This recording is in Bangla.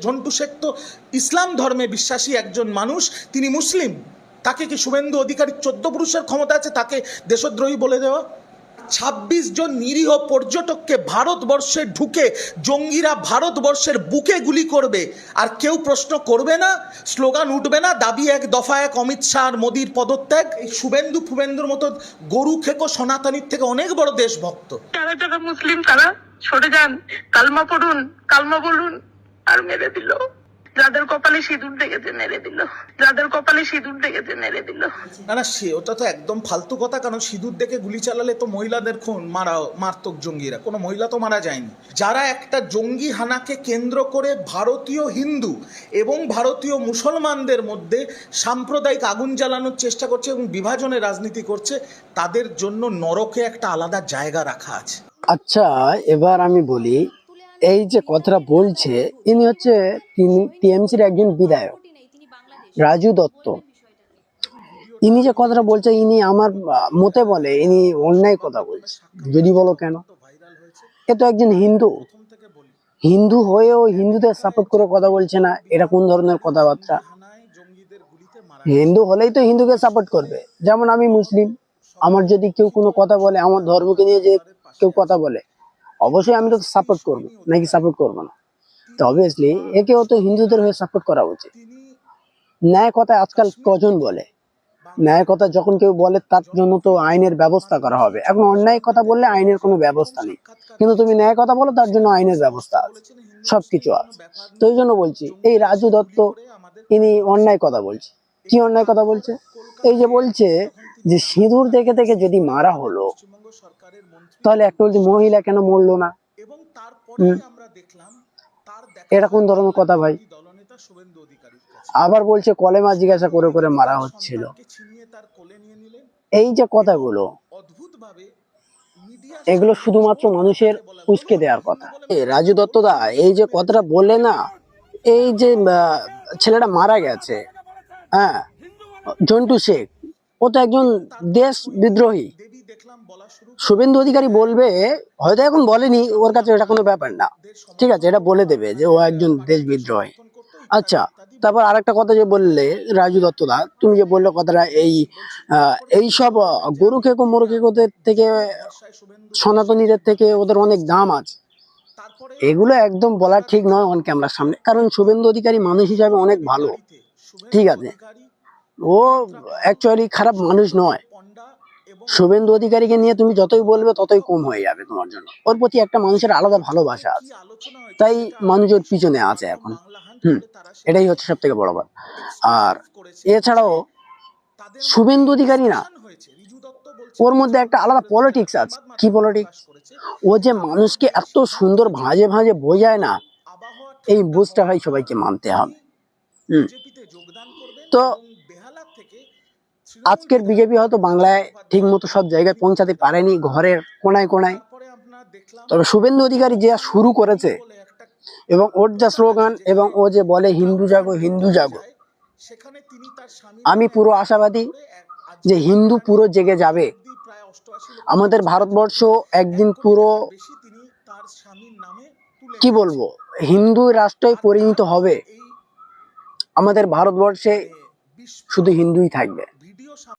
ঝন্টু শেখ তো ইসলাম ধর্মে বিশ্বাসী একজন মানুষ, তিনি মুসলিম। তাকে কি শুভেন্দু অধিকারী চোদ্দ পুরুষের ক্ষমতা আছে, তাকে দেশদ্রোহী বলে দেওয়া? ছাব্বিশ জন নিরীহ পর্যটককে ভারতবর্ষে ঢুকে জঙ্গিরা ভারতবর্ষের বুকে গুলি করবে। আর কেউ প্রশ্ন করবে না, স্লোগান উঠবে না, দাবি এক দফা এক অমিত শাহ আর মোদির পদত্যাগ। এই শুভেন্দু ফুবেন্দুর মতো গরু খেকো সনাতনীর থেকে অনেক বড় দেশভক্ত। যারা মুসলিম, তারা সরে যান, কালমা পড়ুন, কালমা বলুন। আর মেরে দিল। যাদের কপালে সিঁদুর দেখেছে মেরে দিল। যাদের কপালে সিঁদুর দেখেছে মেরে দিল। না না সে ওটা তো একদম ফালতু কথা কারণ সিঁদুর দেখে গুলি চালালে তো মহিলাদের খুন মারা মারতক জঙ্গিরা। কোনো মহিলা তো মারা যায়নি। যারা একটা জঙ্গি হানাকে কেন্দ্র করে ভারতীয় হিন্দু এবং ভারতীয় মুসলমানদের মধ্যে সাম্প্রদায়িক আগুন জ্বালানোর চেষ্টা করছে এবং বিভাজনের রাজনীতি করছে তাদের জন্য নরকে একটা আলাদা জায়গা রাখা আছে। আচ্ছা এবার আমি বলি এই যে কথাটা বলছে, ইনি হচ্ছে টিএমসির একজন বিধায়ক, রাজু দত্ত। ইনি যে কথাটা বলছে, ইনি আমার মতে বলে, ইনি অন্যায় কথা বলছে। যদি বলো কেন? এ তো একজন হিন্দু। হিন্দু হয়েও হিন্দুদের সাপোর্ট করে কথা বলছে না এটা কোন ধরনের কথাবার্তা? হিন্দু হলেই তো হিন্দুকে সাপোর্ট করবে। যেমন আমি মুসলিম, আমার যদি কেউ কোনো কথা বলে, আমার ধর্মকে নিয়ে যে কেউ কথা বলে অবশ্যই আমি তো সাপোর্ট করব। নাকি সাপোর্ট করব না? তো অবভিয়াসলি একেও তো হিন্দুদের হয়ে সাপোর্ট করা উচিত। ন্যায় কথা আজকাল কজন বলে? ন্যায় কথা যখন কেউ বলে, তার জন্য তো আইনের ব্যবস্থা করা হবে। এখন অন্যায় কথা বললে আইনের কোনো ব্যবস্থা নেই। কিন্তু তুমি ন্যায় কথা বলো, তার জন্য আইনের ব্যবস্থা আছে। সবকিছু আছে। তো এই জন্য বলছি, এই রাজু দত্ত, ইনি অন্যায় কথা বলছে। কি অন্যায় কথা বলছে? এই যে বলছে যে সিঁদুর দেখে দেখে যদি মারা হলো তাহলে একটা বলছে মহিলা কেন মরলো না? এবং তারপরে হুম। আমরা দেখলাম তার এটা কোন ধরনের কথা ভাই? আবার বলছে কলেমা জিজ্ঞাসা করে করে মারা হচ্ছিল। এই যে কথাগুলো এগুলো শুধুমাত্র মানুষের উস্কে দেওয়ার কথা। এই রাজু দত্তদা এই যে কথাটা বললে না এই যে ছেলেটা মারা গেছে। হ্যাঁ জন্টু শেখ ও তো একজন দেশ বিদ্রোহী। শুভেন্দু অধিকারী বলবে হয়তো এখন বলেনি ওর কাছে এটা কোনো ব্যাপার না। ঠিক আছে এটা বলে দেবে যে ও একজন দেশ বিদ্রোহী। আচ্ছা তারপর আরেকটা কথা যে বললে রাজু দত্তদা তুমি যে বললে কথাটা এই এই সব গরু খেকো মরু খেকোদের থেকে সনাতনীদের থেকে ওদের অনেক দাম আছে। এগুলো একদম বলা ঠিক নয় অন ক্যামেরার সামনে কারণ শুভেন্দু অধিকারী মানুষ হিসাবে অনেক ভালো। ঠিক আছে। ও অ্যাকচুয়ালি খারাপ মানুষ নয়। শুভেন্দু অধিকারীকে নিয়ে তুমি যতই বলবে ততই কম হয়ে যাবে তোমার জন্য। ওর প্রতি একটা মানুষের আলাদা ভালোবাসা আছে। তাই মানুষ ওর পিছনে আছে এখন। হুম, এটাই হচ্ছে সব থেকে বড় কথা। আর এছাড়াও শুভেন্দু অধিকারী না, ওর মধ্যে একটা আলাদা পলিটিক্স আছে। কি পলিটিক্স ও যে মানুষকে এত সুন্দর ভাঁজে ভাঁজে বোঝায় না, এই বুঝটা হয় সবাইকে মানতে হবে। হুম, তো আজকের বিজেপি হয়তো বাংলায় ঠিক মতো সব জায়গায় পৌঁছাতে পারেনি, ঘরের কোনায় কোনায়। তবে শুভেন্দু অধিকারী যে শুরু করেছে, এবং ওর যা স্লোগান, এবং ও যে বলে, হিন্দু জাগো হিন্দু জাগো। আমি পুরো আশাবাদী যে হিন্দু পুরো জেগে যাবে। আমাদের ভারতবর্ষ একদিন পুরো কি বলব, হিন্দু রাষ্ট্রই পরিণত হবে। আমাদের ভারতবর্ষে শুধু হিন্দুই থাকবে।